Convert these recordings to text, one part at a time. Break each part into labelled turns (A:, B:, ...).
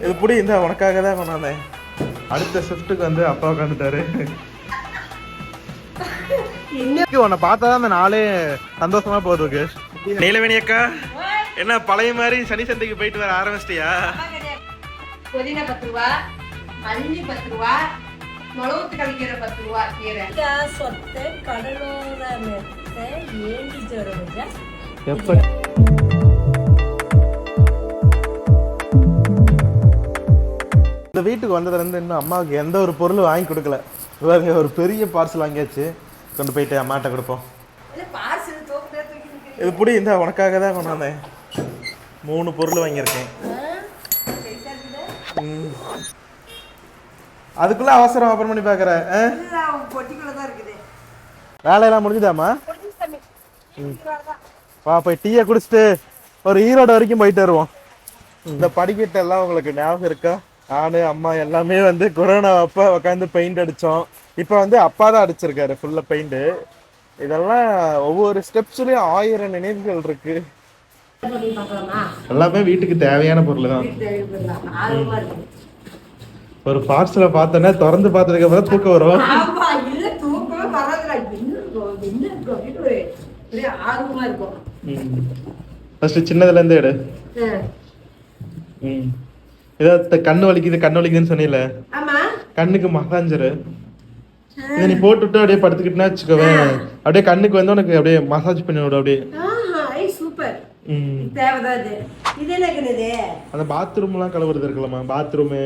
A: இது புடி இந்த உனக்காக தான் கொண்டாந்தேன். அடுத்த ஷிஃப்ட்டுக்கு வந்து அப்பா உட்காந்துட்டாரு இன்னைக்கு உன்னை பார்த்தா தான் அந்த நாளே சந்தோஷமா போகுது நீலவேணி அக்கா என்ன பழைய மாதிரி சனி சந்தைக்கு போயிட்டு வர ஆரம்பிச்சிட்டியா?
B: புதினா பத்து ரூபா மல்லி பத்து ரூபா மிளகுத்து கழிக்கிற பத்து ரூபா கீரை.
C: சொத்தை கடலோர மெத்தை ஏண்டி ஜோரம்
A: எப்ப? இந்த வீட்டுக்கு வந்ததுல இருந்து இன்னும் அம்மாவுக்கு எந்த ஒரு பொருளும் வாங்கி கொடுக்கல. இவங்க ஒரு பெரிய பார்சல் வாங்கியாச்சு. கொண்டு போயிட்டு அம்மாட்ட கொடுப்போம். இது புடி இந்த உனக்காக தான் கொண்டாந்தேன் மூணு பொருள் வாங்கியிருக்கேன். அதுக்குள்ள அவசரம் ஓப்பன் பண்ணி பார்க்குற வேலையெல்லாம் முடிஞ்சுதாம்மா. வா போய் டீயை குடிச்சிட்டு ஒரு ஈரோடு வரைக்கும் போயிட்டு வருவோம். இந்த படிக்கட்டு எல்லாம் உங்களுக்கு ஞாபகம் இருக்கா? நானு அம்மா எல்லாமே வந்து கொரோனா அப்போ உட்காந்து பெயிண்ட் அடித்தோம் இப்போ வந்து அப்பா தான் அடிச்சிருக்காரு ஃபுல்லாக பெயிண்ட்டு இதெல்லாம் ஒவ்வொரு ஸ்டெப்ஸ்லயும் ஆயிரம் நினைவுகள் இருக்கு. எல்லாமே வீட்டுக்கு தேவையான பொருள் தான். ஒரு பார்சலை பார்த்தோன்னே திறந்து பார்த்ததுக்கு அப்புறம் தூக்கம் வரும். ஃபர்ஸ்ட் சின்னதுல இருந்து எடு. ம். ஏதாவது கண்ணு வலிக்குது கண்ணு வலிக்குதுன்னு சொன்னீல? கண்ணுக்கு மசாஞ்சரு இதை நீ போட்டுவிட்டு அப்படியே படுத்துக்கிட்டுனா வச்சுக்கோவேன் அப்படியே கண்ணுக்கு வந்து உனக்கு அப்படியே மசாஜ் பண்ணி விடும் அப்படியே.
B: சூப்பர்.
A: அந்த பாத்ரூம்லாம் கழுவுறது இருக்கலாமா பாத்ரூமு.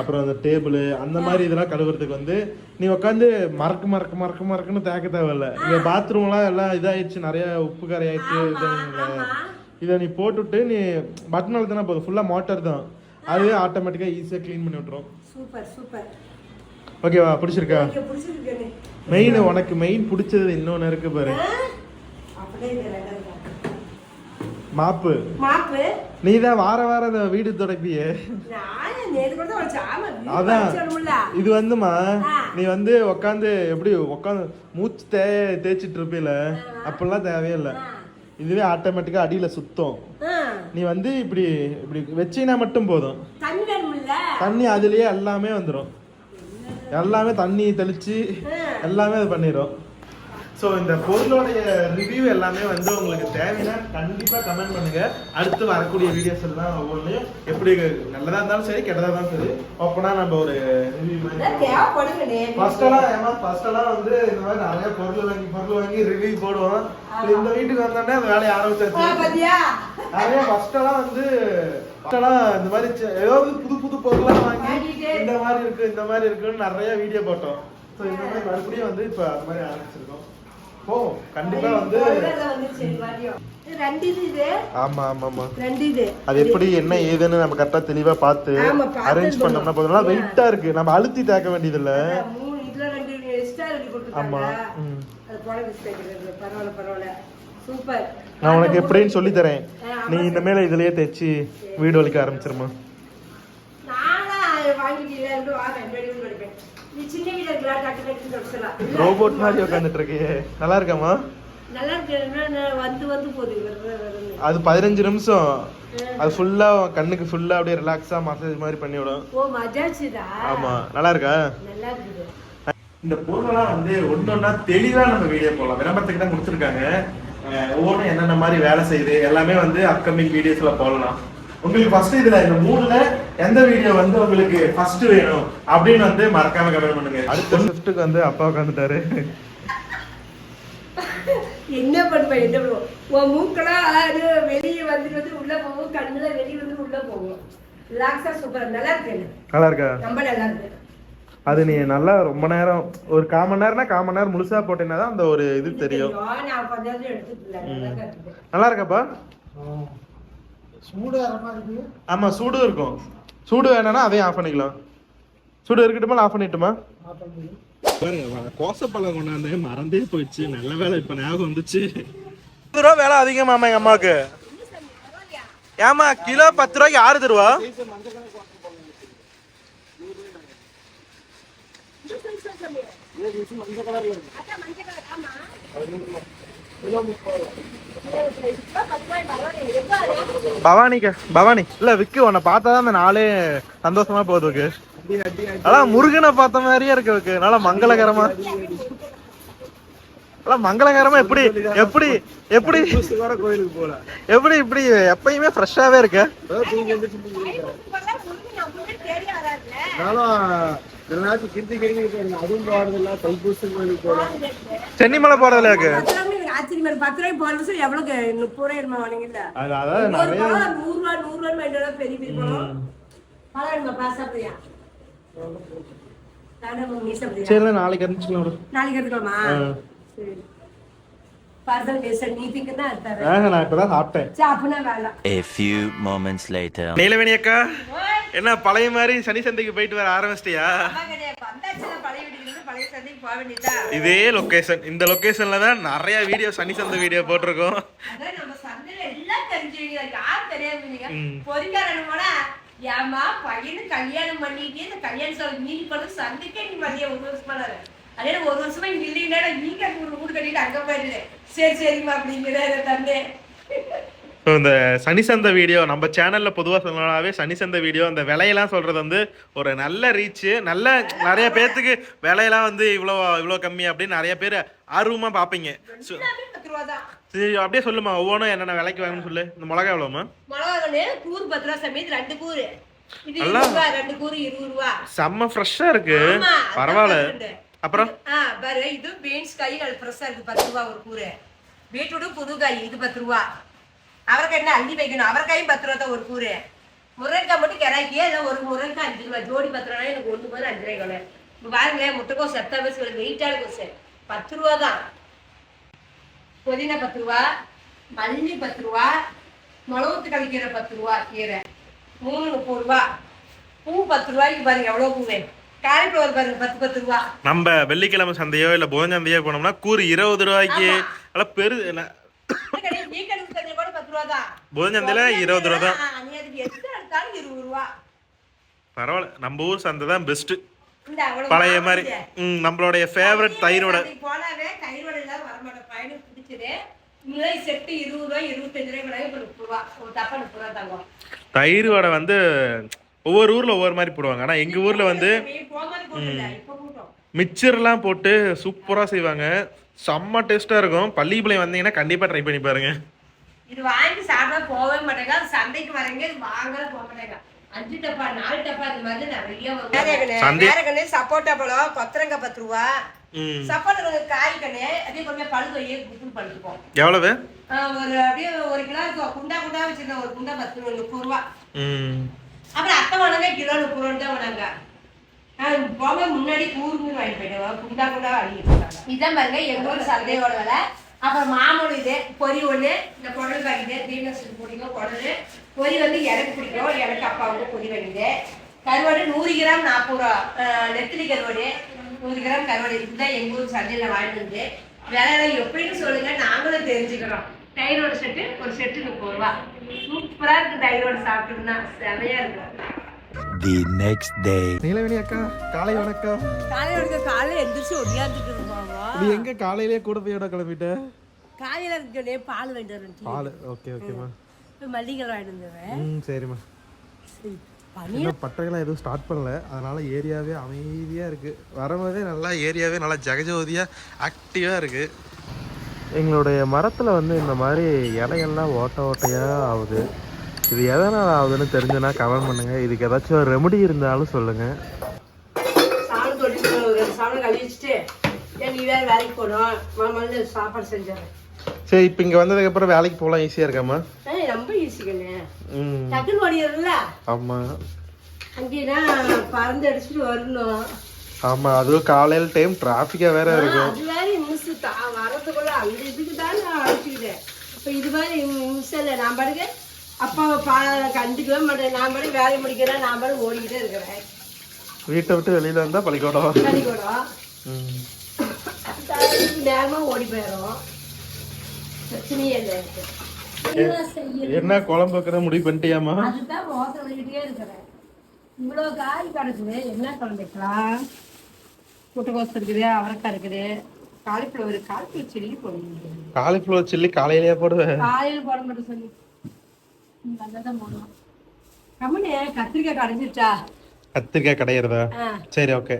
A: அப்புறம் அந்த டேபிள் அந்த மாதிரி இதெல்லாம் கழுவுறதுக்கு வந்து நீ உட்காந்து மறக்க மறக்க மறக்க மறக்கன்னு தேக்க தேவையில்ல. இங்க பாத்ரூம்லாம் எல்லாம் இதாயிடுச்சு நிறைய உப்பு கரை ஆயிடுச்சு. இதை நீ போட்டுவிட்டு நீ பட்டன் அழுத்தினா போதும் ஃபுல்லாக மோட்டார் தான். அதுவே ஆட்டோமேட்டிக்காக ஈஸியாக க்ளீன் பண்ணி விட்டுரும்.
B: Super super.
A: ஓகேவா பிடிச்சிருக்கா? மெயின் உனக்கு மெயின் பிடிச்சது இன்னொன்று இருக்கு பாரு. மாப்பு.
B: மாப்பு?
A: நீ தான் வார வாரம் இந்த வீடு துடைப்பியே. அதான். இது வந்துமா. நீ வந்து உக்காந்து எப்படி உக்காந்து மூச்சு தே தேய்ச்சிட்டு இருப்பீல? அப்பெல்லாம் தேவையே இல்லை இதுவே ஆட்டோமேட்டிக்கா அடியில சுத்தம். நீ வந்து இப்படி இப்படி வச்சீனா மட்டும் போதும்.
B: தண்ணி
A: அதுலயே எல்லாமே வந்துடும் எல்லாமே தண்ணி தெளிச்சு எல்லாமே அது பண்ணிடும் ஸோ இந்த பொருளோடைய ரிவ்யூ எல்லாமே வந்து உங்களுக்கு தேவைன்னா கண்டிப்பாக கமெண்ட் பண்ணுங்க. அடுத்து வரக்கூடிய வீடியோஸ் எல்லாம் ஒவ்வொன்றையும் எப்படி நல்லதா இருந்தாலும் சரி கெட்டதா இருந்தாலும் சரி ஓப்பனாக நம்ம ஒரு ரிவ்யூ மாதிரி
B: அதான் தேவைப்படுங்கண்ணே
A: ஃபர்ஸ்ட் எல்லாம் ஏமா ஃபர்ஸ்ட் எல்லாம் வந்து இந்த மாதிரி நிறைய பொருள் வாங்கி பொருள் வாங்கி ரிவ்யூ போடுவோம். இந்த வீட்டுக்கு வந்தோடனே அந்த வேலையை ஆரம்பிச்சாச்சு நிறைய ஃபர்ஸ்ட் எல்லாம் வந்து எல்லாம் இந்த மாதிரி ஏதாவது புது புது பொருள்லாம் வாங்கி. இந்த மாதிரி இருக்கு இந்த மாதிரி இருக்குன்னு நிறைய வீடியோ போட்டோம். ஸோ இந்த மாதிரி மறுபடியும் வந்து இப்போ அது மாதிரி ஆரம்பிச்சிருக்கோம். ஓ கண்டிப்பா வந்து அது எப்படி என்ன ஏதுன்னு நம்ம கரெக்டா தெளிவா பார்த்து அரேஞ்ச். பண்ணோம்னா போதும். வெயிட்டா இருக்கு. நம்ம அழுத்தி தேக்க வேண்டியது இல்ல ஆமா நான் உனக்கு எப்படின்னு சொல்லி தரேன் நீ இந்த மேல இதுலயே தைச்சு வீடு வலிக்க ஆரம்பிச்சிருமா? ரோபோட் மாதிரி உட்காந்துட்டு இருக்கியே நல்லா இருக்காமா
B: நல்லா இருக்கு.
A: அது பதினஞ்சு நிமிஷம். அது ஃபுல்லா கண்ணுக்கு ஃபுல்லா அப்படியே ரிலாக்ஸா மசாஜ் மாதிரி பண்ணி விடும்.
B: ஓ மஜாச்சுதா
A: ஆமா. நல்லா இருக்கா? இந்த பொருளெல்லாம் வந்து ஒன்னொன்னா தெளிவா நம்ம வீடியோ போடலாம். விளம்பரத்துக்கு தான் கொடுத்துருக்காங்க. ஒவ்வொன்றும் என்னென்ன மாதிரி வேலை செய்யுது? எல்லாமே வந்து அப்கமிங் வீடியோஸ்ல போடலாம். உங்களுக்கு ஃபர்ஸ்ட் இதுல இந்த மூணுல எந்த வீடியோ வந்து உங்களுக்கு ஃபர்ஸ்ட் வேணும் அப்படின்னு வந்து மறக்காம கமெண்ட் பண்ணுங்க. அடுத்த ஷிஃப்ட்டுக்கு வந்து அப்பா உட்காந்துட்டாரு
B: என்ன பண்ணுவேன் என்ன பண்ணுவோம்? உன் மூக்கெல்லாம் அது வெளியே வந்துட்டு வந்து உள்ள போகும் கண்ணுல வெளியே வந்து உள்ள போகும். ரிலாக்ஸா சூப்பர் நல்லா இருக்கு
A: நல்லா இருக்கா?
B: ரொம்ப நல்லா இருக்கு.
A: அது நீ நல்லா ரொம்ப நேரம் ஒரு கால் மணி நேரம்னா கால் மணி நேரம் முழுசா போட்டீங்கன்னா தான் அந்த ஒரு இது தெரியும்.
B: நல்லா
A: இருக்காப்பா? ஆமா சூடு இருக்கும். சூடு வேணாம்னா அதையும் ஆஃப் பண்ணிக்கலாம். சூடு இருக்கட்டுமா ஆஃப் பண்ணிட்டுமா? பாருங்க கோசப்பழம் கொண்டாந்து மறந்தே போயிடுச்சு. நல்ல வேலை இப்ப ஞாபகம் வந்துச்சு. பத்து ரூபா வேலை அதிகமாமா எங்க அம்மாவுக்கு? ஏமா கிலோ பத்து ரூபாய்க்கு ஆறு தருவா? பவானிக்கு பவானி இல்ல விக்கு உன்னை பார்த்தாதான் அந்த நாளே சந்தோஷமா போகுது அதான் முருகனை பார்த்த மாதிரியே இருக்கு விக்கு நல்லா மங்களகரமா நல்லா மங்களகரமா எப்படி எப்படி எப்படி
D: கோயிலுக்கு போல
A: எப்படி இப்படி எப்பயுமே ஃப்ரெஷ்ஷாவே இருக்கு சென்னிமலை போறதுல இருக்கு
B: ஆச்சரியமா இருக்கு. பத்து ரூபாய்க்கு போன வருஷம் எவ்வளவுக்கு? முப்பது ரூபாய்
A: நிறைய
B: பழம் நூறு ரூபாய், நூறு வாங்கிட்டு வந்தா பெரிய பெரிய பழம். பழம் வீட்டுல அப்படியா?
A: சரி நாளைக்கு இருந்துச்சுக்கலாம் விடு.
B: நாளைக்கு எடுத்துக்கலாமா. சரி.
A: நீலவேணி அக்கா என்ன பழைய மாதிரி சனி சந்தைக்கு போயிட்டு வர ஆரம்பிச்சிட்டியா
B: பழைய சந்தைக்கு போக வேண்டியதா
A: இதே லொகேஷன் இந்த லொகேஷன்ல தான் நிறைய வீடியோ சனி சந்தை வீடியோ போட்டிருக்கோம்.
B: ஏமா பையனு கல்யாணம் பண்ணிட்டு இந்த கல்யாண சொல்ல மீறி பண்ண சந்தைக்கே நீ மதியம் ஒரு வருஷமா இரு. அதே ஒரு வருஷமா இங்க இல்லைன்னா நீங்க ஒரு வீடு கட்டிட்டு அங்க போயிடுது சரி சரிம்மா அப்படிங்கிற தந்தை.
A: ஸோ இந்த சனி சந்தை வீடியோ நம்ம சேனல்ல பொதுவாக சொல்லலாவே சனி சந்தை வீடியோ அந்த விலையெல்லாம் சொல்றது வந்து ஒரு நல்ல ரீச் நல்ல நிறைய பேர்த்துக்கு விலையெல்லாம் வந்து இவ்வளோ இவ்வளோ கம்மி அப்படின்னு நிறைய பேர் ஆர்வமா பார்ப்பீங்க. சரி அப்படியே சொல்லுமா ஒவ்வொன்றும் என்னென்ன விலைக்கு வாங்கணும்னு சொல்லு. இந்த மிளகா எவ்வளோமா
B: கூறு பத்து ரூபா சமயத்து ரெண்டு கூறு.
A: செம்ம ஃப்ரெஷ்ஷாக இருக்கு. பரவாயில்ல. அப்புறம்?
B: ஆ பாரு இது பீன்ஸ் காய் அது ஃப்ரெஷ்ஷா இருக்கு பத்து ரூபா ஒரு கூறு. பீட்ரூட் புது காய் இது பத்து ரூபா. அவரைக்காய் என்ன அள்ளி வைக்கணும்? அவரைக்காயும் பத்து ரூபா தான் ஒரு கூறு. முருங்கைக்காய் மட்டும் கிராக்கியே? இல்லை ஒரு முருங்கைக்காய் அஞ்சு ரூபா ஜோடி பத்து ரூபா எனக்கு ஒன்று போது அஞ்சு ரூபாய் கொலை இப்போ பாருங்க முட்டைக்கோஸ் சத்தா பஸ் வெயிட்டான கோஸ். பத்து ரூபா தான். புதினா பத்து ரூபா. மல்லி பத்து ரூபா. மிளகுத்து கழிக்கிற பத்து ரூபா கீரை. மூணு முப்பது ரூபா. பூ பத்து ரூபாய்க்கு பாருங்க எவ்வளோ பூவே காலிஃப்ளவர் பாருங்க பத்து பத்து ரூபா.
A: நம்ம வெள்ளிக்கிழமை சந்தையோ இல்லை புதஞ்சந்தையோ போனோம்னா கூறு இருபது ரூபாய்க்கு. அதெல்லாம் பெரு
B: பத்து ரூபா தான்.
A: புதஞ்சந்தையில இருபது ரூபா தான்
B: ஆ, நீ அதுக்கு எத்தனை எடுத்தாலும் இருபது ரூபா.
A: பரவாயில்ல நம்ம ஊர் சந்தை தான் பெஸ்ட் பழைய. மாதிரி ம் நம்மளுடைய ஃபேவரட் தயிரோட
B: போனாவே தயிரோட இல்லாம வரமாட்டேன். பையனுக்கு பிடிச்சது. முன்னாடி செட்டு இருபது ரூபாய், இருபத்தஞ்சு ரூபாய் கிடையாது, இப்ப முப்பது ரூபா. ஒரு டப்பா முப்பது ரூபா தங்கம்.
A: தயிர் வடை வந்து ஒவ்வொரு ஊர்ல ஒவ்வொரு மாதிரி போடுவாங்க ஆனா எங்க ஊர்ல வந்து. மிச்சர்லாம் போட்டு சூப்பரா செய்வாங்க செம்ம டேஸ்டா இருக்கும் பள்ளிப்பாளையம் வந்தீங்கன்னா கண்டிப்பா ட்ரை பண்ணி பாருங்க
B: இது வாங்கி சாப்பிட போகவே மாட்டேங்க. சந்தைக்கு வரீங்க இது வாங்கல போக மாட்டேங்க. அஞ்சு டப்பா நாலு டப்பா இது மாதிரி நிறைய வரும். சப்போட்டா பழம் கொத்தரங்காய் பத்து ரூபா. சப்போட்டா கொஞ்சம் காய் கண்ணு அதே கொஞ்சம் பழுது வையே குத்து பழுத்துப்போம்
A: எவ்வளவு?
B: ஒரு அப்படியே ஒரு கிலோ இருக்கும் குண்டா குண்டா வச்சிருந்தேன் ஒரு குண்டா பத்து ரூபா முப்பது ரூபா.
A: ம்.
B: அப்புறம் அத்தை வணங்க கிலோ முப்பது ரூபா தான் வணங்க போக முன்னாடி கூர்ந்து வாங்கிட்டு போயிடுவோம் குண்டா குண்டா இருக்காங்க. இதான் பாருங்க எங்க ஊர் சந்தையோட விலை. அப்புறம் மாமூல் இது பொரி ஒன்று இந்த குடல் வாங்கிது தீனஸ் பிடிக்கும் குடல் பொரி வந்து எனக்கு பிடிக்கும் எனக்கு அப்பாவுக்கு பொரி வாங்கிது கருவாடு நூறு கிராம் நாற்பது ரூபா. நெத்திலி கருவாடு நூறு கிராம் கருவாடு இதுதான் எங்கள் ஊர் சந்தையில் வாங்கிட்டு. வேலை எப்படின்னு சொல்லுங்க நாங்களும் தெரிஞ்சுக்கிறோம். தயிரோட செட்டு ஒரு செட்டு முப்பது ரூபா. சூப்பராக இருக்குது தயிரோட சாப்பிட்டோம்னா செமையாக இருக்கும்.
E: The next day.
A: நீலவேணி அக்கா காலை வணக்கம்.
C: காலையில காலையில எந்திரிச்சு ஒடியாந்துட்டு இருப்பாங்க.
A: நீ எங்க காலையிலேயே கூட போயோட கிளம்பிட்ட?
C: காலையில இருக்கே பால் வாங்கிட்டு வரேன்
A: பால் ஓகே ஓகேம்மா
C: போய் மல்லிகள் வாங்கிட்டு வந்துடுவேன்
A: ம் சரிம்மா. இன்னும் எதுவும் ஸ்டார்ட் பண்ணல. அதனால ஏரியாவே அமைதியா இருக்கு. வரும்போதே நல்லா ஏரியாவே நல்லா ஜெகஜோதியா ஆக்டிவா இருக்கு. எங்களுடைய மரத்துல வந்து இந்த மாதிரி இலையெல்லாம் ஓட்ட ஓட்டையா ஆகுது. இது எதனால் ஆகுதுன்னு தெரிஞ்சுன்னா கமெண்ட் பண்ணுங்க. இதுக்கு ஏதாச்சும் ரெமெடி இருந்தாலும் சொல்லுங்க.
B: சாணம் தொட்டி ஒரு சாணம் ஏன் நீ வேற வேலைக்கு போகணும். மாமான்னு சாப்பாடு செஞ்சிடறேன்.
A: சரி இப்போ இங்கே வந்ததுக்கு அப்புறம் வேலைக்கு போகலாம் ஈஸியாக இருக்காம்மா?
B: ஏய் ரொம்ப ஈஸிக்கண்ணே
A: ம்.
B: டக்குன்னு ஓடிடுறல
A: ஆமாம்
B: அங்கேனா பறந்து அடிச்சுட்டு வரணும்.
A: ஆமாம் அதுவும் காலையில் டைம் டிராஃபிக்காக வேற இருக்கும்.
B: அது வேற நிமிஷு தா வரதுக்குள்ள அந்த இதுக்கு தான் நான் அழைச்சிக்கிட்டேன் இப்போ இது மாதிரி நிமிஷம் இல்லை நான் பாருங்க அப்பா பா கண்டுக்கவே மாட்டேன். நான் பாருங்க வேலையை முடிக்கிறேன் நான் பாருங்க ஓடிக்கிட்டே இருக்கிறேன்.
A: வீட்டை விட்டு வெளியில் வந்தால் பள்ளிக்கூடம்.
B: பள்ளிக்கூடம்.
A: ம்.
B: நேரமாக ஓடி போயிடும் பிரச்சனையே இல்லை எனக்கு.
A: என்ன குழம்பு வைக்கிற முடிவு பண்ணிட்டியாம்மா?
B: அதுதான் மோசம் பண்ணிக்கிட்டே இருக்கிறேன். இவ்வளோ காய் கிடக்குது. என்ன குழம்பு வைக்கலாம்? முட்டைக்கோஸ் இருக்குது அவரைக்காய் இருக்குது. காலிஃப்ளவர் காலிஃப்ளவர் சில்லி போடணும்
A: காலிஃப்ளவர் சில்லி காலையிலேயே போடுவேன்.
B: காலையில் போட மாட்டேன் சொல்லி நல்லா தான் போடலாம் கம்மனு கத்திரிக்காய்
A: கடையிறதா? சரி ஓகே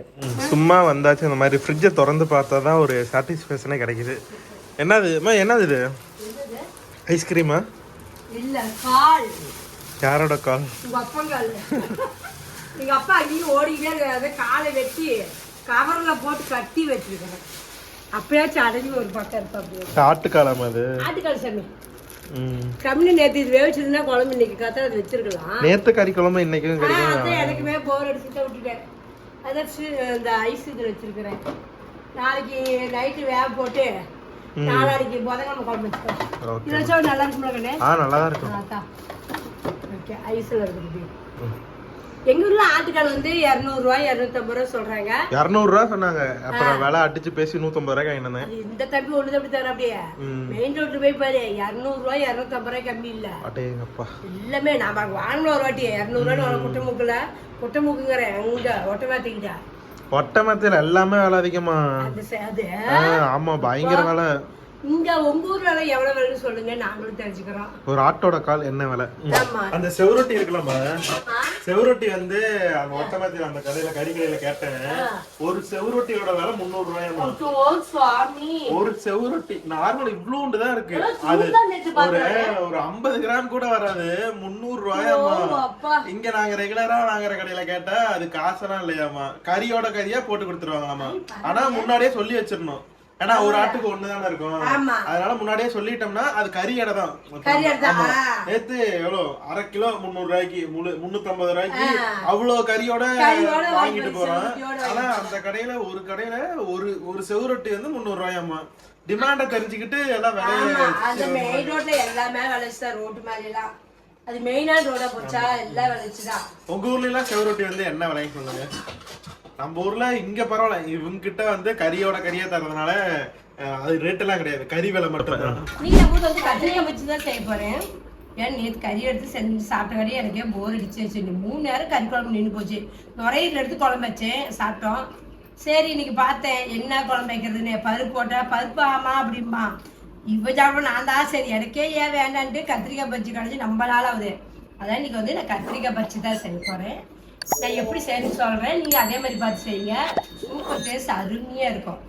A: சும்மா வந்தாச்சு இந்த மாதிரி ஃப்ரிட்ஜை திறந்து பார்த்தா தான் ஒரு சாட்டிஸ்ஃபேக்ஷனே கிடைக்குது. என்னது என்னது இது? ஐஸ்கிரீமா யாரோட கால்?
B: உங்க அப்பங்கால் எங்க அப்பா அங்கேயும் ஓடிக்கிட்டே இருக்காரு. காலை வெட்டி கவர்ல போட்டு கட்டி வச்சிருக்கிறேன் அப்பயாச்சும் அடைஞ்சு ஒரு பக்கம் இருப்பா அப்படியே
A: ஆட்டுக்காலாமா அது.
B: ஆட்டுக்கால் சாமி
A: ம்
B: கம்மி நேற்று இது வேவிச்சிருந்தா குழம்பு இன்னைக்கு கத்த அது வச்சிருக்கலாம்.
A: நேத்து கறி குழம்பு இன்னைக்கும்
B: ஆ,
A: கிடைக்கும்?
B: எனக்குமே போர் அடிச்சுட்டு விட்டுட்டேன். அதான் இந்த ஐஸ் இதில் வச்சிருக்கிறேன். நாளைக்கு நைட்டு வேக போட்டு நாளாடிக்கு புதன்கிழமை குழம்பு வச்சுக்கோம்
A: ஓகே
B: இது வச்சா நல்லா இருக்கும்ல கண்ணே?
A: ஆ நல்லா தான் இருக்கும்
B: ஓகே ஐஸில் இருக்குது எங்க ஊர்ல ஆட்டுக்கால் வந்து இரநூறுவா இரநூத்தம்பது ரூபா சொல்றாங்க.
A: இரநூறுவா சொன்னாங்க. அப்புறம் விலை அடிச்சு பேசி நூற்றம்பது ரூபாய்க்கு வாங்கினேன்.
B: இந்த தம்பி ஒண்ணு தம்பி தர அப்படியே. மெயின் ரோட்ல போய் பாரு இரநூறுவா இரநூத்தம்பது ரூபாய் கம்மி இல்ல.
A: அட்டேங்கப்பா
B: எல்லாமே நான் வாங்கின ஒரு வாட்டி. இரநூறுவா குட்டை மூக்குல. குட்டை மூக்குங்கிறேன் அங்க ஒட்டமாத்திக்கிட்டா
A: ஒட்டமத்தில் எல்லாமே விலை அதிகமா. ஆமா பயங்கர விலை.
B: இங்க உங்க ஊர்ல எவ்வளவு விலைன்னு சொல்லுங்க நாங்களும் தெரிஞ்சுக்கிறோம்.
A: ஒரு ஆட்டோட கால் என்ன விலை?
B: ஆமா.
A: அந்த செவரொட்டி இருக்கலாமா? செவரொட்டி வந்து அந்த ஒட்டமத்தில் அந்த கடையில கறி கடையில கேட்டேன் ஒரு செவரொட்டியோட விலை முந்நூறு
B: சுவாமி.
A: ஒரு செவரொட்டி நார்மல் இவ்வளோண்டு தான் இருக்கு. அது ஒரு ஒரு ஐம்பது கிராம் கூட வராது. முந்நூறு ரூபாயாமா. இங்க நாங்க ரெகுலரா வாங்குற கடையில கேட்டா அது காசெல்லாம் இல்லையாமா? கறியோட கறியா போட்டு கொடுத்துருவாங்களாமா? ஆனா முன்னாடியே சொல்லி வச்சிடணும். ஏன்னா ஒரு ஆட்டுக்கு ஒண்ணுதானே இருக்கும். அதனால முன்னாடியே சொல்லிட்டோம்னா அது கறி எடை தான். நேத்து எவ்வளவு அரை கிலோ முந்நூறு ரூபாய்க்கு முழு முன்னூத்தம்பது ரூபாய்க்கு அவ்வளவு கறியோட வாங்கிட்டு போறோம். ஆனா அந்த கடையில ஒரு கடையில ஒரு ஒரு செவரொட்டி வந்து முந்நூறு ரூபாயாமா டிமாண்ட தெரிஞ்சுக்கிட்டு எல்லாம் விலைய
B: அந்த மெயின் ரோட்ல எல்லாமே விளைச்சுதான் ரோட்டு மாதிரி எல்லாம் அது மெயினான ரோடா போச்சா எல்லாம் விளைச்சுதான்
A: உங்க ஊர்ல எல்லாம் செவரொட்டி வந்து என்ன விலைன்னு சொல்லுங்க. நம்ம ஊர்ல இங்க பரவாயில்ல. இவங்க கிட்ட வந்து கறியோட கறியா தரதுனால அது ரேட் எல்லாம் கிடையாது. கறி விலை மட்டும் தான்
B: நீங்க நம்ம வந்து கத்திரிக்காய் வச்சு தான் செய்ய போறேன். ஏன் நேற்று கறி எடுத்து செஞ்சு சாப்பிட்ட கறி எனக்கே போர் அடிச்சு சரி மூணு நேரம் கறி குழம்பு நின்று போச்சு. நுரையீரல் எடுத்து குழம்பு வச்சேன் சாப்பிட்டோம். சரி இன்னைக்கு பார்த்தேன். என்ன குழம்பு வைக்கிறதுன்னு பருப்பு போட்டேன் பருப்பு ஆமா அப்படிம்பா. இப்போ சாப்பிட நான் தான். சரி எனக்கே ஏன் வேண்டான்ட்டு கத்திரிக்காய் பஜ்ஜி கிடச்சி நம்ம நாள் ஆகுது. அதான் இன்னைக்கு வந்து நான் கத்திரிக்காய் பஜ்ஜி தான் செய்ய போறேன். நான் எப்படி செய்யணும்னு சொல்றேன்? நீங்க அதே மாதிரி பார்த்து செய்யுங்க. சூப்பர் டேஸ்ட் அருமையா இருக்கும்.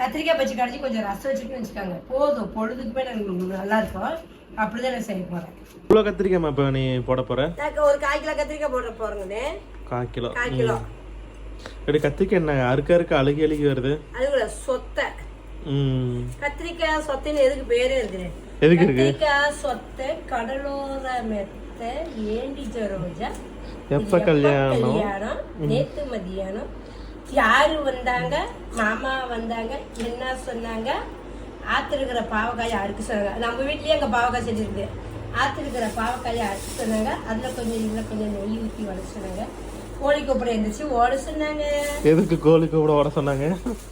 B: கத்திரிக்காய் பச்சி கடைஞ்சி கொஞ்சம் ரசம் வச்சுட்டு வச்சுக்கோங்க. போதும். பொழுதுக்குமே எனக்கு நல்லா இருக்கும். அப்படிதான் நான் செய்ய போறேன்.
A: இவ்வளவு கத்திரிக்காய் இப்ப நீ போட போற?
B: நான் ஒரு கால் கிலோ கத்திரிக்காய் போட போறேங்கண்ணே.
A: கால் கிலோ.
B: கால் கிலோ.
A: இப்படி கத்திரிக்காய் என்ன? அறுக்க அறுக்க அழுகி அழுகி வருது.
B: அதுக்குள்ள சொத்தை. கத்திரிக்காய் சொத்தைன்னு எதுக்கு பேரே இருக்குது.
A: எதுக்கு இருக்கு?
B: கத்திரிக்காய் சொத்தை கடலோர மெத்த ஏண்டி ஜரோஜா?
A: எப்ப கல்யாணம்?
B: நேத்து மதியானம். யாரு வந்தாங்க? மாமா வந்தாங்க. என்ன சொன்னாங்க. ஆத்துல இருக்கிற பாவக்காய் அறுக்க சொன்னாங்க? நம்ம வீட்லயே அங்க பாவக்காய் செடி இருக்குது ஆத்துல இருக்கிற பாவக்காயை அறுக்க சொன்னாங்க? அதுல கொஞ்சம் இதுல கொஞ்சம் நெய் ஊற்றி வளர சொன்னாங்க. கோழி கூப்பிட எழுந்திரிச்சு ஓட சொன்னாங்க.
A: எதுக்கு கோழி கூட ஓட சொன்னாங்க?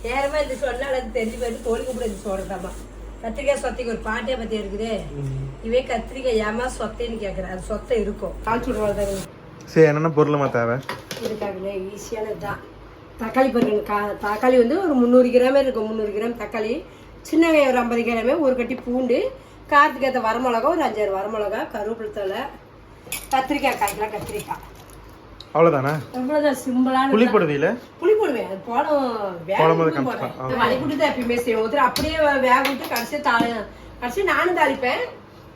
B: நேரமா இந்த சொன்னால தெரிஞ்சு போயிட்டு கோழி கூப்பிட எழுந்திரிச்சு ஓடுறதாமா கத்திரிக்காய் சொத்தைக்கு ஒரு பாட்டே பத்தி இருக்குது. இவே கத்திரிக்காய் ஏமா சொத்தைன்னு கேக்குறேன் அது சொத்தை இருக்கும். காய்ச்சி விடுவாங்க
A: சரி என்னென்ன பொருளுமா தேவை?
B: இதுக்காகவே ஈஸியானது தான். தக்காளி பாருங்க கா தக்காளி வந்து ஒரு முந்நூறு கிராமே இருக்கும் முந்நூறு கிராம் தக்காளி. சின்ன வெங்காயம் ஒரு ஐம்பது கிராமே ஒரு கட்டி பூண்டு காரத்துக்கு ஏற்ற வரமிளகா ஒரு அஞ்சாறு வரமிளகா கருவேப்பிலை தலை கத்திரிக்காய் காய்க்கலாம் கத்திரிக்காய்.
A: அவ்வளவுதானே?
B: இவ்வளோதான் சிம்பிளான
A: புளி போடுவீல
B: புளி போடுவேன் அது போடும் வேக
A: போடும்போது
B: தான் எப்பயுமே செய்வோம் ஒருத்தர் அப்படியே வேக விட்டு கடைசியாக தாளி கடைசியாக நானும் தாளிப்பேன்.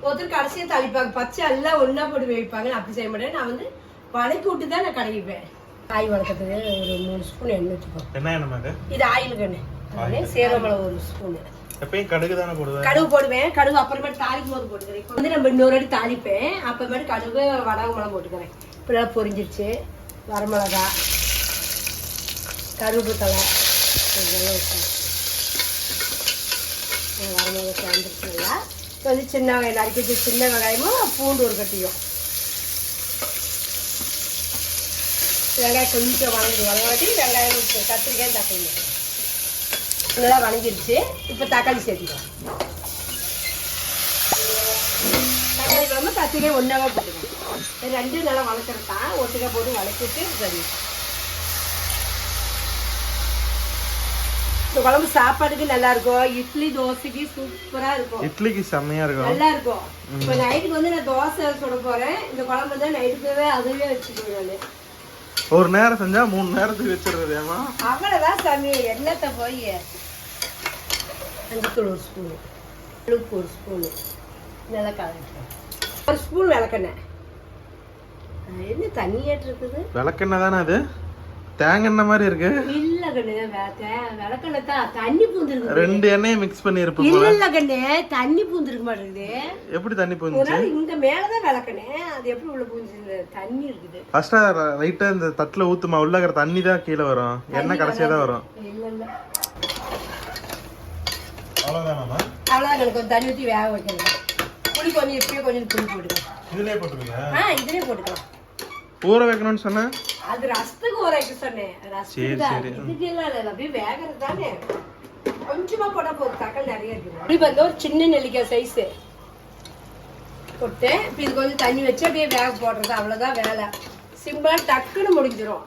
B: ஒருத்தர் கடைசியாக தாளிப்பாங்க. பச்சை எல்லாம் ஒன்றா போட்டு வைப்பாங்க அப்படி செய்ய மாட்டேன். நான் வந்து வதக்கி விட்டு தான் நான் கடைவிப்பேன் காய் வளர்க்கறதுக்கு ஒரு மூணு ஸ்பூன் எண்ணெய் வச்சுப்போம்
A: என்ன என்னமா இது
B: இது ஆயில் கண்ணு சீரமிளகு ஒரு ஸ்பூனு.
A: எப்பயும் கடுகு தானே போடுவேன்.
B: கடுகு போடுவேன். கடுகு அப்புறமேட்டு தாளிக்கும் போது போட்டுக்கிறேன். இப்போ வந்து நம்ம இன்னொரு அடி தாளிப்பேன். அப்புறமேட்டு கடுகு வடகு மிளகு போட்டுக்கிறேன். இப்போ நல்லா பொரிஞ்சிருச்சு. வரமிளகா கருவேப்பிலை தலை வரமிளகா சேர்ந்துருச்சு நல்லா. இப்போ வந்து சின்ன வெங்காயம் நறுக்கி வச்ச சின்ன வெங்காயமும் பூண்டு ஒரு கட்டியும். வெங்காயம் கொஞ்சம் வணங்குது வதங்காட்டி வெங்காயம் கத்திரிக்காய் தக்காளி. நல்லா வணங்கிருச்சு இப்போ தக்காளி சேர்த்துக்கலாம். தக்காளி குழம்பு கத்திரிக்காய் ஒன்றாவே போட்டுக்கணும். இது ரெண்டும் நல்லா வளர்க்குறது தான். ஒட்டுக்கா போட்டு வளர்க்கிட்டு சரி. இந்த குழம்பு சாப்பாட்டுக்கு நல்லா இருக்கும். இட்லி தோசைக்கு சூப்பரா இருக்கும்.
A: இட்லிக்கு செம்மையா இருக்கும்.
B: நல்லா இருக்கும். இப்போ நைட்டுக்கு வந்து நான் தோசை சுட போறேன். இந்த குழம்பு தான் நைட்டுக்கு அதுவே வச்சுக்குவேன் நான்.
A: ஒரு நேரம் செஞ்சா மூணு நேரத்துக்கு வச்சிடுறது ஏமா
B: அவ்வளோதான் சாமி. எண்ணத்தை போய்? மஞ்சத்தூள் ஒரு ஸ்பூனு உப்பு ஒரு ஸ்பூனு கலந்துட்டேன் ஒரு ஸ்பூன் விளக்கெண்ணெய். என்ன தண்ணியாட்டு இருக்குது
A: விளக்கெண்ணெய் தானே அது? தேங்காய் மாதிரி இருக்கு.
B: இல்ல கண்ணு தான் தண்ணி பூந்துருக்கு
A: ரெண்டு எண்ணெயை மிக்ஸ் பண்ணி இருப்போம்
B: இல்ல இல்ல கண்ணு தண்ணி பூந்துருக்க மாட்டேங்குது.
A: எப்படி தண்ணி போந்துச்சு?
B: நாள் இங்க மேலதான் விளக்கெண்ணெய். அது எப்படி உள்ள பூந்துச்சு தண்ணி இருக்குது.
A: ஃபர்ஸ்டா லைட்டா இந்த தட்டுல ஊத்துமா? உள்ள இருக்கிற தண்ணி தான் கீழே வரும். எண்ணெய் கடைசியா தான் வரும்.
B: இல்ல இல்ல. கொஞ்சம் தண்ணி ஊற்றி வேக வைக்கணும். புளி கொஞ்சம் இப்பயே கொஞ்சம் புளி போட்டுக்கலாம்.
A: இதுலயே
B: ஆ இதுலயே போட்டுக்கலாம்.
A: ஊற வைக்கணும்னு சொன்னா?
B: அது ரசத்துக்கு ஊற வைக்க சொன்னேன். ரசத்துக்கு தான். இதுக்கு எல்லாம் இல்லை அப்படியே வேகிறது தானே? கொஞ்சமா போட்டா போதும் தக்காளி நிறைய இருக்குது. இப்படி வந்து ஒரு சின்ன நெல்லிக்காய் சைஸு போட்டு இப்போ இது கொஞ்சம் தண்ணி வச்சு அப்படியே வேக போடுறது. அவ்வளோதான் வேலை. சிம்பிளாக டக்குன்னு முடிஞ்சிரும்.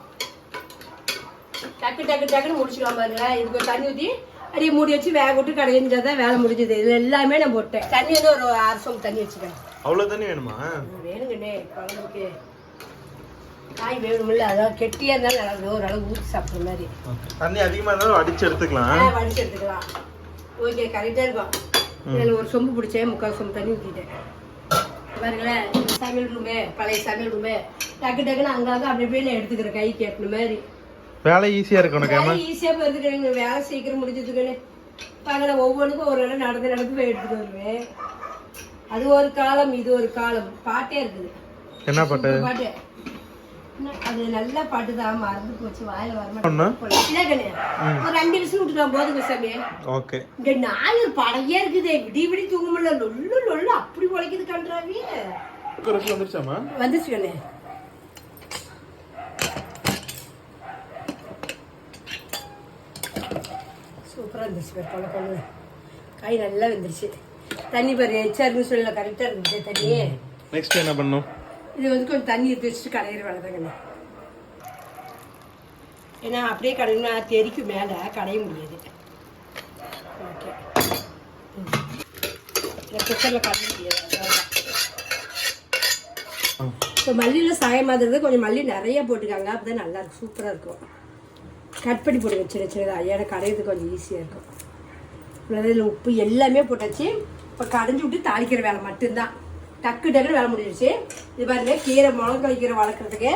B: டக்கு டக்கு டக்குன்னு முடிச்சிடலாம் பாருங்க இதுக்கு ஒரு தண்ணி ஊற்றி அப்படியே மூடி வச்சு வேக விட்டு கடைஞ்சா தான் வேலை முடிஞ்சது. இதில் எல்லாமே நான் போட்டேன். தண்ணி வந்து ஒரு அரை சொம்பு தண்ணி வச்சுக்கிறேன்.
A: அவ்வளவு தண்ணி வேணுமா?
B: வேணுங்கண்ணே குழம்புக்கு காய் வேணுமில்ல அதான் கெட்டியாக இருந்தாலும் நல்லா இருக்கும். ஓரளவு ஊற்றி சாப்பிட்ற மாதிரி.
A: தண்ணி அதிகமா இருந்தாலும் அடிச்சு எடுத்துக்கலாம்.
B: ஆ, வடிச்சு எடுத்துக்கலாம். ஓகே கரெக்டாக இருக்கும். இதில் ஒரு சொம்பு பிடிச்சேன் முக்கால் சொம்பு தண்ணி ஊற்றிட்டேன் பாருங்களேன் சமையல் ரூமு பழைய சமையல் ரூமு டக்கு டக்குன்னு அங்கங்கே அப்படி போய் நான் எடுத்துக்கிறேன் கை கேட்டின மாதிரி.
A: வேலை ஈஸியா இருக்கு உனக்கு
B: வேலை ஈஸியாக போயிருக்கிறேங்க வேலை சீக்கிரம் முடிஞ்சதுக்குன்னு. பாருங்க ஒவ்வொன்றுக்கும் ஒரு இடம் நடந்து நடந்து போய் எடுத்துட்டு வருவேன். அது ஒரு காலம் இது ஒரு காலம். பாட்டே இருக்குது.
A: என்ன பாட்டு?
B: பாட்டு. அது நல்ல பாட்டு தான் மறந்து போச்சு. வாயில வர? மாட்டேன் ஒரு ரெண்டு நிமிஷம் விட்டுக்கலாம் போதுங்க சாமி.
A: ஓகே.
B: இங்க நாய் ஒரு பழைய இருக்குது. விடிய விடி தூங்க முடியல. லொல்லு லொல்லு அப்படி உழைக்குது
A: குக்கர் வந்துருச்சாமா
B: வந்துச்சு கண்ணே. சூப்பராக இருந்துச்சு பாரு கொள்ள கொள்ள காய் நல்லா வெந்துருச்சு. தண்ணி பாரு எச்சா இருக்குன்னு சொல்லல கரெக்டாக இருந்துச்சு தண்ணி
A: நெக்ஸ்ட் என்ன பண்ணும்?
B: இது வந்து கொஞ்சம் தண்ணி எடுத்து வச்சுட்டு கடையிற வேலை தாங்கண்ணே ஏன்னா அப்படியே கடையினா தெறிக்கும் மேலே கடைய முடியாது. ஓகே. குக்கரில் கடைய முடியாது. இப்போ மல்லியில் சாய மாதிரி கொஞ்சம் மல்லி நிறைய போட்டுக்காங்க அப்போ தான் நல்லா இருக்கும். சூப்பராக இருக்கும். கட் பண்ணி போடுங்க சின்ன சின்னதாக ஏன்னா கடையிறது கொஞ்சம் ஈஸியாக இருக்கும். இதில் உப்பு எல்லாமே போட்டாச்சு. இப்போ கடைஞ்சி விட்டு தாளிக்கிற வேலை மட்டும்தான். டக்கு டக்குன்னு வேலை முடிஞ்சிருச்சு. இது பாருங்க கீரை முளங்கல் கீரை வளர்க்குறதுக்கு.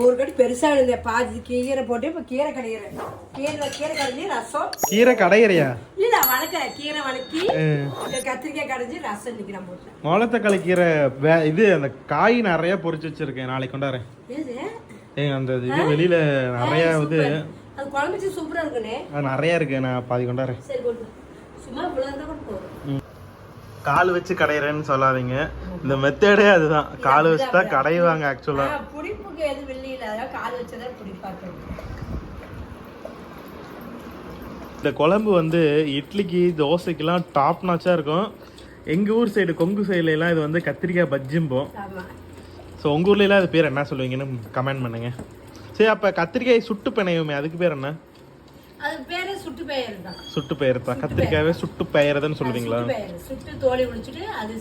B: ஒரு கடி பெருசாக இருந்த பாதி கீரை போட்டு இப்போ கீரை கடையிறேன். கீரை கீரை கடைஞ்சி ரசம்.
A: கீரை கடையிறையா?
B: இல்லை வணக்க கீரை இந்த கத்திரிக்காய் கடைஞ்சி ரசம் இன்னைக்கு நான் போட்டேன்.
A: மொளத்தக்காளி கீரை வே- இது அந்த காய் நிறைய பொரிச்சு வச்சிருக்கேன் நாளைக்கு கொண்டாறேன் ஏங்க அந்த இது வெளியில நிறைய இது
B: அது குழம்பு சூப்பராக இருக்குண்ணே
A: அது நிறைய இருக்கு நான் பாதி கொண்டாறேன்
B: சரி சும்மா இவ்வளோ இருந்தால் கூட போதும்.
A: கால் வச்சு கடையிறேன்னு சொல்லாதீங்க. இந்த மெத்தேடே அதுதான். கால் வச்சு தான் கடைவாங்க ஆக்சுவலா
B: ஆ, புடிப்புக்கு எது வெள்ளியில் அதான் கால் வச்சதான் பிடிப்பாக்க
A: இந்த குழம்பு வந்து இட்லிக்கு தோசைக்கெல்லாம் டாப் நாச்சா இருக்கும். எங்க ஊர் சைடு கொங்கு சைடுல எல்லாம் இது வந்து கத்திரிக்காய் பஜ்ஜிம்போம். ஸோ உங்க ஊர்ல எல்லாம் அது பேர் என்ன சொல்லுவீங்கன்னு கமெண்ட் பண்ணுங்க. சரி அப்ப கத்திரிக்காய் சுட்டு பிணையுமே அதுக்கு பேர் என்ன?
B: அது பேரே சுட்டு பெயர் தான்
A: சுட்டு பெயர்தா கத்திரிக்காவே சுட்டு பெயர்துன்னு சொல்லுவீங்களா?
B: சுட்டு பெயர். தோலி குளிச்சுட்டு அது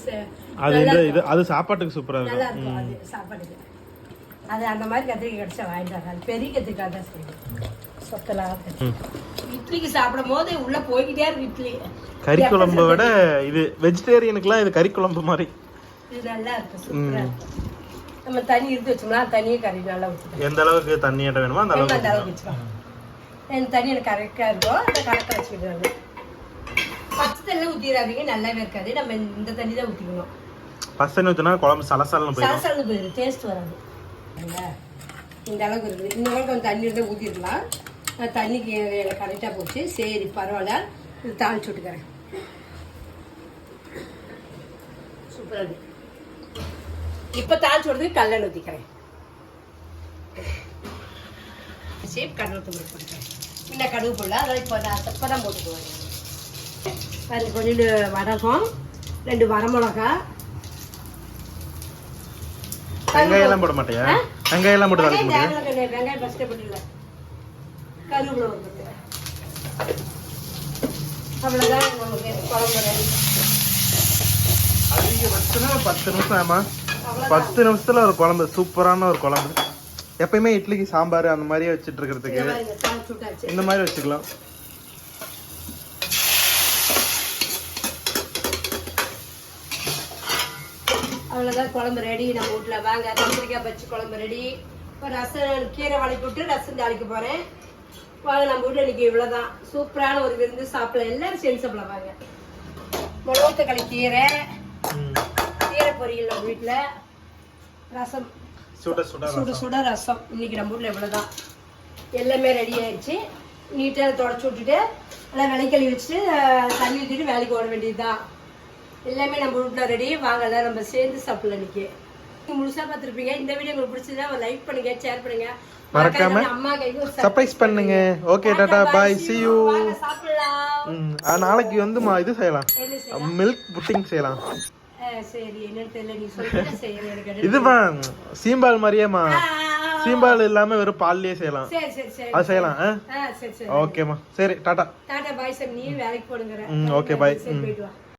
A: அது இந்த இது அது சாப்பாட்டுக்கு சூப்பரா
B: நல்லா
A: இருக்கும்.
B: இருக்கும் அது சாப்பாடுக்கு அது அந்த மாதிரி கத்திரிக்காய் கிடைச்சா வாங்கிட்டு வராங்க அது பெரிய கத்திரிக்காய் தான் செய்யும். இட்லிக்கு சாப்பிடும் போது உள்ள போய்கிட்டே இருக்கு இட்லி.
A: கறி குழம்பை விட இது வெஜிடேரியனுக்குலாம் இது கறி குழம்பு மாதிரி.
B: இது நல்லா இருக்கு சூப்பரா நம்ம தண்ணி எடுத்து வச்சோம்னா தண்ணியே கறி நல்லா
A: எந்த அளவுக்கு தண்ணி வேணுமோ அந்த அளவுக்கு
B: அந்த அளவுக்கு வச்சுக்கலாம் என் தண்ணி எனக்கு கரெக்டாக இருக்கும் அந்த கரெக்டாக வச்சுக்கிடுவாங்க பச்சை தண்ணி ஊற்றிடாதீங்க நல்லாவே இருக்காது. நம்ம இந்த தண்ணி தான் ஊற்றிக்கணும்
A: பஸ் தண்ணி ஊற்றினா குழம்பு சலசலன்னு போயிடும்.
B: போயிடும். டேஸ்ட் வராது? இந்த அளவுக்கு இருக்குது. இந்த அளவுக்கு கொஞ்சம் தண்ணி இருந்தால் ஊற்றிருக்கலாம் நான் தண்ணிக்கு எனக்கு கரெக்டாக போச்சு. சரி பரவாயில்ல. இது தாளிச்சு விட்டுக்கிறேன். சூப்பராக இப்போ தாளிச்சு விடுறதுக்கு கல்லெண்ணெய் ஊற்றிக்கிறேன் சரி கடலை தூள் போட்டுக்கிறேன். முன்ன கடுகு போடல அதெல்லாம் இப்போ நான் இப்போ தான் போட்டுக்குவேன். அது கொஞ்சம் வடகம் ரெண்டு வரமிளகா.
A: வெங்காயம் எல்லாம் போட மாட்டியா? வெங்காயம் எல்லாம் போட்டு தாளிக்க
B: வெங்காயம்
A: முடியும்
B: தேவையில்லை, வெங்காயம் ஃபஸ்ட்டே போட்டுடல கருவேப்பிலை ஒரு பத்து. அவ்வளோதான் நமக்கு குழம்பு ready.
A: அதிகபட்சம்னா பத்து நிமிஷம் ஆமா. பத்து நிமிஷத்துல ஒரு குழம்பு. சூப்பரான ஒரு குழம்பு. எப்பயுமே இட்லிக்கு சாம்பார் அந்த மாதிரியே வச்சுட்டு இருக்கிறதுக்கு
B: இந்த மாதிரி
A: வச்சுக்கலாம்.
B: அவ்வளோதான் குழம்பு ரெடி நம்ம வீட்டில் வாங்க. கத்திரிக்காய் பச்சி குழம்பு ரெடி இப்போ ரசம் கீரை வளைக்கி விட்டு ரசம் தாளிக்க போகிறேன் வாங்க நம்ம வீட்டில் இன்னைக்கு இவ்வளோதான் சூப்பரான ஒரு விருந்து சாப்பிடலாம். எல்லாரும் சேர்ந்து சாப்பிடலாம். வாங்க. முளவத்தக்களி கீரை. கீரை பொரியல் நம்ம வீட்டில். ரசம்.
A: சுட சுட
B: சுட சுட ரசம். இன்னைக்கு நம்ம வீட்டில் இவ்வளோதான் எல்லாமே ரெடி ஆயிடுச்சு. நீட்டாக தொடச்சி விட்டுட்டு எல்லாம் விலைக்கழுவி வச்சுட்டு தண்ணி ஊற்றிட்டு வேலைக்கு ஓட வேண்டியதுதான். எல்லாமே நம்ம வீட்டில் ரெடி வாங்க எல்லாம் நம்ம சேர்ந்து சாப்பிடலாம் இன்னைக்கு. முழுசா பார்த்துருப்பீங்க. இந்த வீடியோ உங்களுக்கு பிடிச்சதா லைக் பண்ணுங்க ஷேர் பண்ணுங்க.
A: மறக்காம
B: அம்மா கைக்கு ஒரு
A: சர்ப்ரைஸ் பண்ணுங்க. Okay tata bye see you.
B: வாங்க சாப்பிடலாம்.
A: ம், ஆ, நாளைக்கு வந்து இது செய்யலாம். மில்க் புட்டிங் செய்யலாம்.
B: சரி என்னன்னு தெரியல நீ சொல்லிட்டு செய்யறேன் எனக்கு
A: இதுமா சீம்பால் மாதிரியேமா. சீம்பால் இல்லாம வெறும் பால்லயே செய்யலாம்.
B: சரி சரி சரி
A: அது செய்யலாம்
B: சரி. சரி
A: ஓகேம்மா. சரி டாடா
B: டாடா பாய் சார் நீ வேலைக்கு
A: bye.
B: சரி
A: ம்.
B: போயிட்டு வா.